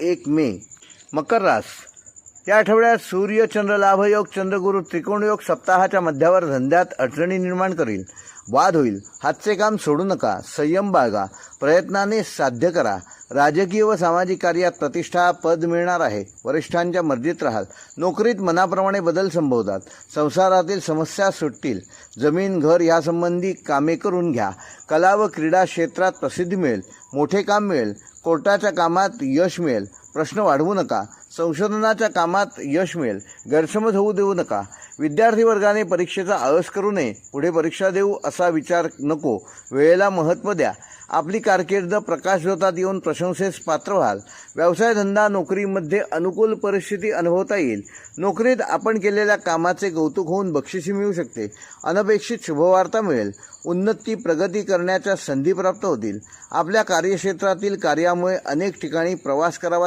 एक मे मकर रास. या आठवड्यात सूर्य चंद्र लाभयोग चंद्रगुरु त्रिकोणयोग सप्ताहाच्या मध्यावर धंद्यात अडचणी निर्माण करील. वाद होईल. हातचे काम सोडू नका. संयम बाळगा. प्रयत्नाने साध्य करा. राजकीय व सामाजिक कार्यात प्रतिष्ठा पद मिळणार आहे. वरिष्ठांच्या मर्जीत राहाल. नोकरीत मनाप्रमाणे बदल संभवतात. संसारातील समस्या सुटतील. जमीन घर यासंबंधी कामे करून घ्या. कला व क्रीडा क्षेत्रात प्रसिद्धी मिळेल. मोठे काम मिळेल. कोर्टाच्या कामात यश मिळेल. प्रश्न वाढवू नका. संशोधनाच्या कामात यश मिळेल. गैरसमज होऊ देऊ नका. विद्यार्थी वर्गाने परीक्षेचा आळस करू नये. पुढे परीक्षा देऊ असा विचार नको. वेळेला महत्त्व द्या. आपली कारकीर्द प्रकाशझोतात येऊन प्रशंसेस पात्र व्हाल. व्यवसायधंदा नोकरीमध्ये अनुकूल परिस्थिती अनुभवता येईल. नोकरीत आपण केलेल्या कामाचे कौतुक होऊन बक्षिसी मिळू शकते. अनपेक्षित शुभवार्ता मिळेल. उन्नती प्रगती करण्याच्या संधी प्राप्त होतील. आपल्या कार्यक्षेत्रातील कार्यामुळे अनेक ठिकाणी प्रवास करावा